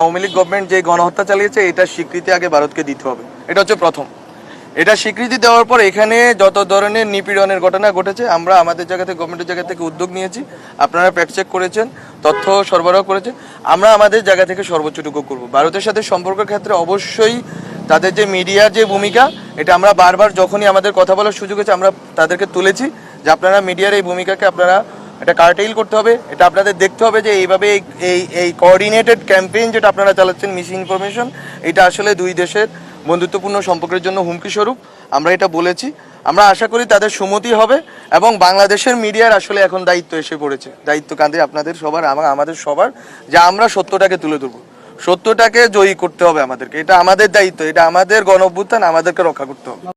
Awami League government যে গণহত্যা চালিয়েছে এটার স্বীকৃতি আগে ভারতকে দিতে হবে। এটা হচ্ছে প্রথম। এটা স্বীকৃতি দেওয়ার পর এখানে যত ধরনের নিপীড়নের ঘটনা ঘটেছে, আমরা আমাদের জায়গা থেকে গভর্নমেন্টের জায়গা থেকে উদ্যোগ নিয়েছি। আপনারা ফ্যাক্ট চেক করেছেন, তথ্য সরবরাহ করেছে আমরা আমাদের জায়গা থেকে সর্বোচ্চটুকু করব। ভারতের সাথে সম্পর্কের ক্ষেত্রে অবশ্যই তাদের যে মিডিয়ার যে ভূমিকা, এটা আমরা বারবার যখনই আমাদের কথা বলার সুযোগ হয়েছে, আমরা তাদেরকে তুলেছি যে আপনারা মিডিয়ার এই ভূমিকাকে আপনারা এটা কার্টেইল করতে হবে, এটা আপনাদের দেখতে হবে যে এইভাবে এই- এই কোঅর্ডিনেটেড ক্যাম্পেইন যেটা আপনারা চালাচ্ছেন মিস ইনফরমেশন এটা আসলে দুই দেশের বন্ধুত্বপূর্ণ সম্পর্কের জন্য হুমকি স্বরূপ। আমরা এটা বলেছি। আমরা আশা করি তাদের সুমতি হবে এবং বাংলাদেশের মিডিয়ার আসলে এখন দায়িত্ব এসে পড়েছে। দায়িত্ব কাঁধে আপনাদের সবার, আমা- আমাদের সবার, যে আমরা সত্যটাকে তুলে ধরবো। সত্যটাকে জয়ী করতে হবে আমাদেরকে। এটা আমাদের দায়িত্ব, এটা আমাদের গণ আমাদেরকে রক্ষা করতে হবে।